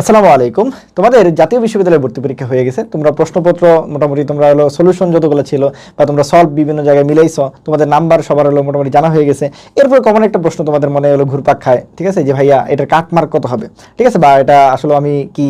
আসসালামু আলাইকুম। তোমাদের জাতীয় বিশ্ববিদ্যালয়ে ভর্তি পরীক্ষা হয়ে গেছে। তোমরা প্রশ্নপত্র মোটামুটি তোমরা হলো সলিউশন যতগুলো ছিল বা তোমরা সলভ বিভিন্ন জায়গায় মিলাইছো, তোমাদের নাম্বার সবার হলো মোটামুটি জানা হয়ে গেছে। এরপর কমন একটা প্রশ্ন তোমাদের মনে হলো ঘুরপাক খায়, ঠিক আছে? যে ভাইয়া, এটার কাট মার্ক কত হবে? ঠিক আছে? বা এটা আসলে আমি কি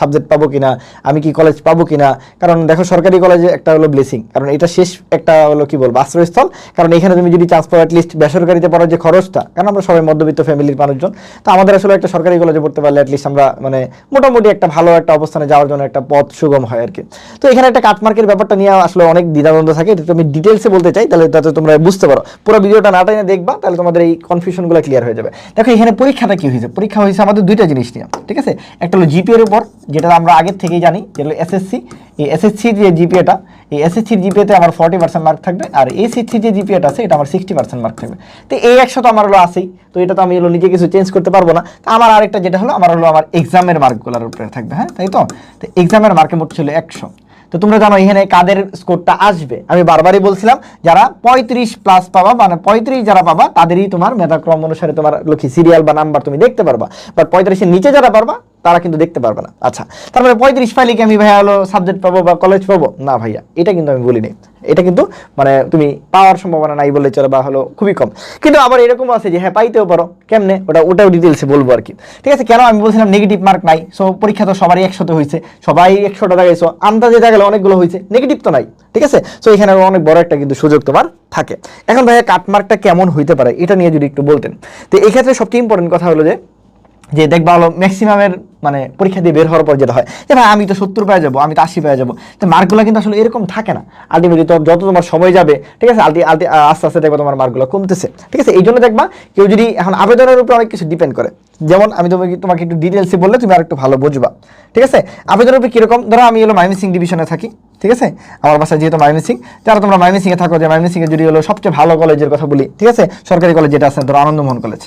সাবজেক্ট পাবো কিনা? আমি কি কলেজ পাবো কিনা? কারণ দেখো, সরকারি কলেজে একটা হলো ব্লেসিং কারণ এটা শেষ একটা হলো কি বলব, আশ্রয়স্থল। কারণ এখানে তুমি যদি চান্স পাও অ্যাটলিস্ট বেসরকারিতে পড়ার যে খরচটা, কারণ আমরা সবাই মধ্যবিত্ত ফ্যামিলির মানুষজন, তো আমাদের আসলে একটা সরকারি কলেজে পড়তে পারলে অ্যাটলিস্ট আমরা মানে মোটামুটি একটা ভালো একটা অবস্থানে যাওয়ার জন্য একটা পথ সুগম হয় আর কি। তো এখানে একটা কাটমার্কের ব্যাপারটা নিয়ে আসলে অনেক দ্বিধাদ্বন্দ্ব থাকে। এটা আমি ডিটেলসে বলতে চাই, তাহলে তাতে তোমরা বুঝতে পারো। পুরো ভিডিওটা না টাইনে দেখবা, তাহলে তোমাদের এই কনফিউশনগুলো ক্লিয়ার হয়ে যাবে। দেখো, এখানে পরীক্ষাটা কি হয়েছে? পরীক্ষা হয়েছে আমাদের দুইটা জিনিস নিয়ে, ঠিক আছে? একটা হলো জিপিএর উপর, যেটা আমরা আগের থেকেই জানি, যেটা হলো এসএসসি এই এসএসসির যে জিপিএটা এই এসএসসির জিপিএতে আমার ফর্টি পার্সেন্ট মার্ক থাকবে আর এসএসসির যে জিপিএটা আছে, এটা আমার সিক্সটি পার্সেন্ট মার্ক থাকবে। তো এই একশো তো আমার হলো আছেই, তো এটা তো আমি হলো নিজে কিছু চেঞ্জ করতে পারব না। তো আমার আরেকটা যেটা হলো, আমার হলো আমার এক্সামের মার্কগুলোর উপরে থাকবে হ্যাঁ তাই তো? তো এক্সামের মার্কে মোট ছিল একশো। তো তোমরা জানো এখানে কাদের স্কোরটা আসবে? আমি বারবারই বলছিলাম, যারা পঁয়ত্রিশ প্লাস পাবা মানে পঁয়ত্রিশ যারা পাবা, তাদেরই তোমার মেধাক্রম অনুসারে তোমার লক্ষ্মী সিরিয়াল বা নাম্বার তুমি দেখতে পারবা। বাট পঁয়ত্রিশের নিচে যারা পারবা তারা কিন্তু দেখতে পারবে না। আচ্ছা তারপরে পঁয়ত্রিশ পাইলে কি আমি ভাইয়া হলো সাবজেক্ট পাবো বা কলেজ পাবো? না ভাইয়া, এটা কিন্তু আমি বলিনি। এটা কিন্তু মানে তুমি পাওয়ার সম্ভাবনা নাই বললে চলে বা হলো খুবই কম। কিন্তু আবার এরকম আছে যে হ্যাঁ পাইতেও পারো। কেমনে? ওটা, ওটাও ডিটেলসে বলব আর কি ঠিক আছে, কেন আমি বলছিলাম নেগেটিভ মার্ক নাই? সো পরীক্ষা তো সবারই একশোতে হয়েছে। সবাই একশোটা দেখাইছো আন্দাজে দেখালে অনেকগুলো হয়েছে। নেগেটিভ তো নাই। ঠিক আছে? সো এখানে অনেক বড় একটা কিন্তু সুযোগ তোমার থাকে। এখন ভাইয়া কাটমার্কটা কেমন হইতে পারে? এটা নিয়ে যদি একটু বলতেন। তো এক্ষেত্রে ক্ষেত্রে সবচেয়ে ইম্পর্টেন্ট কথা হলো যে যে দেখবা হলো ম্যাক্সিমামের মানে পরীক্ষা দিয়ে বের হওয়ার পর যেটা হয়, যে ভাই আমি তো সত্তর পেয়ে যাব, আমি তো আশি পেয়ে যাব। তো মার্কগুলো কিন্তু আসলে এরকম থাকে না। আলটিমেটলি তো যত তোমার সময় যাবে, ঠিক আছে আলটি আলটি আস্তে আস্তে দেখবা তোমার মার্কগুলো কমতেছে। ঠিক আছে এই জন্য দেখবা কেউ যদি এখন আবেদনের উপরে অনেক কিছু ডিপেন্ড করে, যেমন আমি তোমাকে তোমাকে একটু ডিটেলসে বললে তুমি আর একটু ভালো বুঝবা। ঠিক আছে, আবেদনের উপরে কীরকম, ধরো আমি হলো মাইমিসিং ডিভিশনে থাকি, ঠিক আছে, আমার বাসায় যেহেতু মাইমিসিং যারা তোমরা মাইমিসিংয়ে থাকো, যে মাইমিসিংয়ে যদি হলো সবচেয়ে ভালো কলেজের কথা বলি, ঠিক আছে, সরকারি কলেজ যেটা আছে, ধরো আনন্দমোহন কলেজ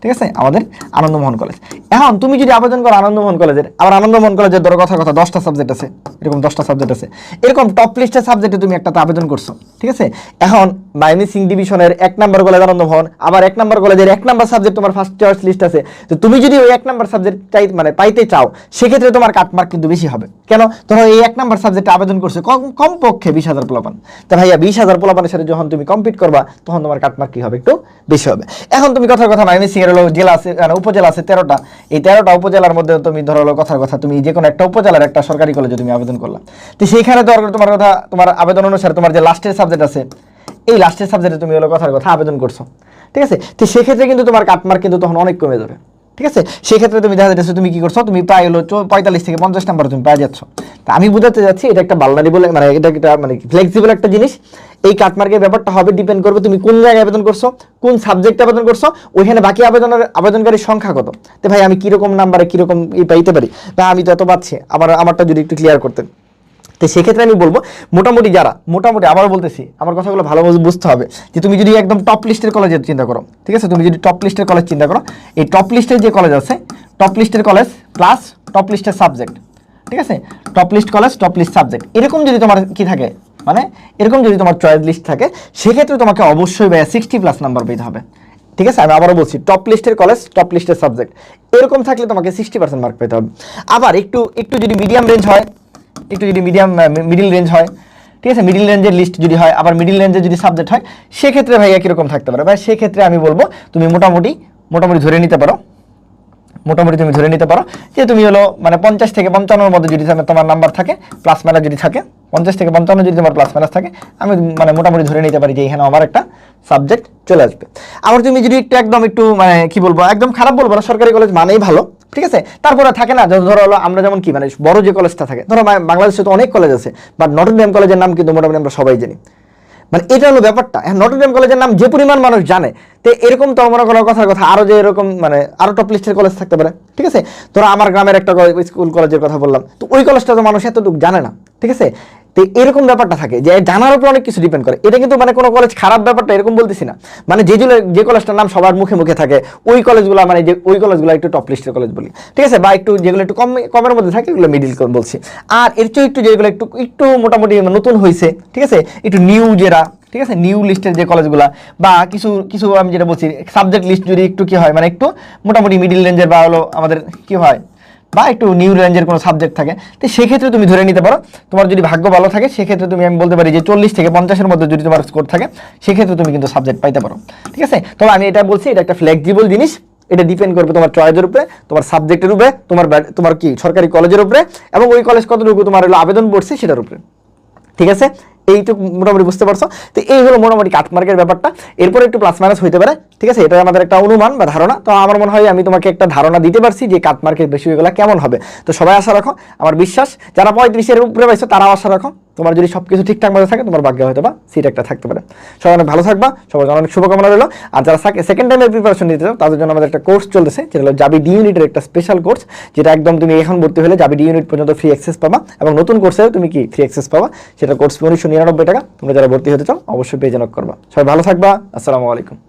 ঠিক আছে? আমাদের আনন্দমোহন কলেজ এখন তুমি যদি আবেদন করো আনন্দমোহন কলেজের আবার আনন্দমোহন কলেজের ধরো কথা কথা, দশটা সাবজেক্ট আছে, এরকম দশটা সাবজেক্ট আছে। এরকম টপ লিস্টের সাবজেক্টে তুমি একটাতে আবেদন করছ, ঠিক আছে? এখন মাইমি সিং ডিভিশনের এক নাম্বার কলেজ আনন্দমোহন, আবার এক নাম্বার কলেজের এক নাম্বার সাবজেক্ট তোমার ফার্স্ট চয়েস লিস্ট আছে। তো তুমি যদি ওই এক নাম্বার সাবজেক্ট চাই মানে পাইতে চাও, সেক্ষেত্রে তোমার কাটমার্ক কিন্তু বেশি হবে। কেন? ধরো এই এক নাম্বার সাবজেক্টে আবেদন করছ, কম, কমপক্ষে বিশ হাজার পোলাপান। তা ভাইয়া, বিশ হাজার পোলাপানের সাথে যখন তুমি কমপ্লিট করবা, তখন তোমার কাটমার্ক কি হবে? একটু বেশি হবে। এখন তুমি কথার কথা মাইমি সিং হলো জেলা আছে উপজেলা আছে তেরোটা। এই তেরোটা উপজেলার মধ্যে তুমি ধরো কথার কথা, তুমি যে কোনো একটা উপজেলার একটা সরকারি কলেজে তুমি আবেদন করলাম তো সেইখানে তো তোমার কথা, তোমার আবেদন অনুসারে তোমার যে লাস্টের সাবজেক্ট আছে, এই লাস্টের সাবজেক্টে তুমি হলো কথার কথা আবেদন করছ। ঠিক আছে? তো সেক্ষেত্রে কিন্তু তোমার কাটমার্ক কিন্তু তখন অনেক কমে যাবে। ঠিক আছে? সেক্ষেত্রে তুমি দেখা যাচ্ছে তুমি কি করছ? তুমি প্রায় হলো পঁয়তাল্লিশ থেকে পঞ্চাশ নাম্বার তুমি পেয়ে যাচ্ছ। তা আমি বুঝাতে যাচ্ছি এটা একটা বালনারি বলে মানে এটা একটা মানে ফ্লেক্সিবল একটা জিনিস। এই কাটমার্কের ব্যাপারটা হবে ডিপেন্ড করবে তুমি কোন জায়গায় আবেদন করছ, কোন সাবজেক্টে আবেদন করছ, ওইখানে বাকি আবেদনের আবেদনকারীর সংখ্যা কত? তো ভাই আমি কীরকম নাম্বারে কীরকম ই পাইতে পারি? বা আমি তো এত পাচ্ছি, আবার আমারটা যদি একটু ক্লিয়ার করতেন। তো সেক্ষেত্রে আমি বলব, মোটামুটি যারা, মোটামুটি আবারও বলতেছি, আমার কথাগুলো ভালো বুঝতে হবে যে তুমি যদি একদম টপ লিস্টের কলেজের চিন্তা করো, ঠিক আছে? তুমি যদি টপ লিস্টের কলেজ চিন্তা করো, এই টপ লিস্টের যে কলেজ আছে টপ লিস্টের কলেজ প্লাস টপ লিস্টের সাবজেক্ট ঠিক আছে? Top list college top list subject এরকম যদি তোমার কি থাকে মানে এরকম যদি তোমার চয়েস লিস্ট থাকে, সেক্ষেত্রে তোমাকে অবশ্যই ভাইয়া সিক্সটি প্লাস নাম্বার পেতে হবে, ঠিক আছে? আমি আবারও বলছি টপ লিস্টের কলেজ টপ লিস্টের সাবজেক্ট এরকম থাকলে তোমাকে সিক্সটি পার্সেন্ট মার্ক পেতে হবে। আবার একটু একটু যদি মিডিয়াম রেঞ্জ হয় একটু যদি মিডিয়াম মিডিল রেঞ্জ হয়, ঠিক আছে? মিডিল রেঞ্জের লিস্ট যদি হয়, আবার মিডিল রেঞ্জের যদি সাবজেক্ট হয়, সেক্ষেত্রে ভাইয়া কীরকম থাকতে পারে। ভাই, সেক্ষেত্রে আমি বলব, তুমি মোটামুটি মোটামুটি ধরে নিতে পারো। মোটামুটি তুমি ধরে নিতে পারো যে তুমি হলো মানে পঞ্চাশ থেকে পঞ্চান্নর মধ্যে যদি তোমার- নাম্বার থাকে প্লাস মাইনাস যদি থাকে, পঞ্চাশ থেকে পঞ্চান্ন যদি তোমার প্লাস মাইনাস থাকে, আমি মানে মোটামুটি ধরে নিতে পারি যে এখানে আমার একটা সাবজেক্ট চলে আসবে। আবার তুমি যদি একটু একদম একটু মানে কি বলব, একদম খারাপ বলব না, সরকারি কলেজ মানেই ভালো। ঠিক আছে? তারপরে থাকে না, ধরো হলো আমরা যেমন কি মানে বড় যে কলেজটা থাকে, ধরো বাংলাদেশে তো অনেক কলেজ আছে বাট নটরডেম কলেজের নাম কিন্তু মোটামুটি আমরা সবাই জানি। মানে এটা হলো ব্যাপারটা। হ্যাঁ নটরডেম কলেজের নাম যে পরিমাণ মানুষ জানে, তো এরকম তো মনে করার কথার কথা, আরও যে এরকম মানে আরও টপ লিস্টের কলেজ থাকতে পারে, ঠিক আছে? ধরো আমার গ্রামের একটা স্কুল কলেজের কথা বললাম, তো ওই কলেজটা তো মানুষ এতটুকু জানে না, ঠিক আছে? তো এরকম ব্যাপারটা থাকে যে জানার উপর অনেক কিছু ডিপেন্ড করে। এটা কিন্তু মানে কোনো কলেজ খারাপ ব্যাপারটা এরকম বলতেছি না। মানে যে যে কলেজটার নাম সবার মুখে মুখে থাকে, ওই কলেজগুলো মানে যে ওই কলেজগুলো একটু টপ লিস্টের কলেজ বলি। ঠিক আছে? বা একটু যেগুলো একটু কম কমের মধ্যে থাকে এগুলো মিডিল বলছি। আর এর চেয়ে একটু যেগুলো একটু একটু মোটামুটি নতুন হয়েছে ঠিক আছে? একটু নিউ যেরা, ঠিক আছে? নিউ লিস্টের যে কলেজগুলো বা কিছু কিছু আমি যেটা বলছি সাবজেক্ট লিস্ট যদি একটু কি হয় মানে একটু মোটামুটি মিডিল রেঞ্জের বা হলো আমাদের কি হয় বা একটু নিউ রেঞ্জের কোনো সাবজেক্ট থাকে, তো সেক্ষেত্রে তুমি ধরে নিতে পারো, তোমার যদি ভাগ্য ভালো থাকে, সেক্ষেত্রে তুমি, আমি বলতে পারি যে চল্লিশ থেকে পঞ্চাশের মধ্যে যদি তোমার স্কোর থাকে, সেক্ষেত্রে তুমি কিন্তু সাবজেক্ট পাইতে পারো। ঠিক আছে? তবে আমি এটা বলছি, এটা একটা ফ্লেক্সিবল জিনিস, এটা ডিপেন্ড করবে তোমার চয়েসের উপরে, তোমার সাবজেক্টের উপরে, তোমার তোমার কি সরকারি কলেজের উপরে, এবং ওই কলেজ কতটুকু তোমার আবেদন পড়ছে সেটার উপরে। ঠিক আছে? এইটুকু মোটামুটি বুঝতে পারছ? তো এই হলো মোটামুটি কাটমার্কের ব্যাপারটা। এরপরে একটু প্লাস মাইনাস হইতে পারে, ঠিক আছে? এটা আমাদের একটা অনুমান বা ধারণা। তো আমার মনে হয় আমি তোমাকে একটা ধারণা দিতে পারছি যে কাটমার্কের বিষয়গুলো কেমন হবে। তো সবাই আশা রাখো, আমার বিশ্বাস, যারা পঁয়ত্রিশের উপরে পাইছো তারাও আশা রাখো। তোমার যদি সব কিছু ঠিকঠাক মতো থাকে, তোমার ভাগ্যে হয়তো বা সিট একটা থাকতে পারে। সবাই অনেক ভালো থাকবা জন্য অনেক শুভকামনা রইল। আর যারা সেকেন্ড টাইমের প্রিপারেশন নিতে চাও, তাদের জন্য আমাদের একটা কোর্স চলতেছে, যেটা হলো জাবি ডি ইউনিটের একটা স্পেশাল কোর্স যেটা একদম তুমি এখন ভর্তি হলে জাবি ডি ইউনিট পর্যন্ত ফ্রি অ্যাক্সেস পাবা এবং নতুন কোর্সেও তুমি কি ফ্রি অ্যাক্সেস পাবা? সেটা কোর্স উনিশশো নিরানব্বই টাকা, তোমরা যারা ভর্তি হতে চাও, অবশ্যই পেজে নক করবা। সবাই ভালো থাকবা, আসসালামু আলাইকুম।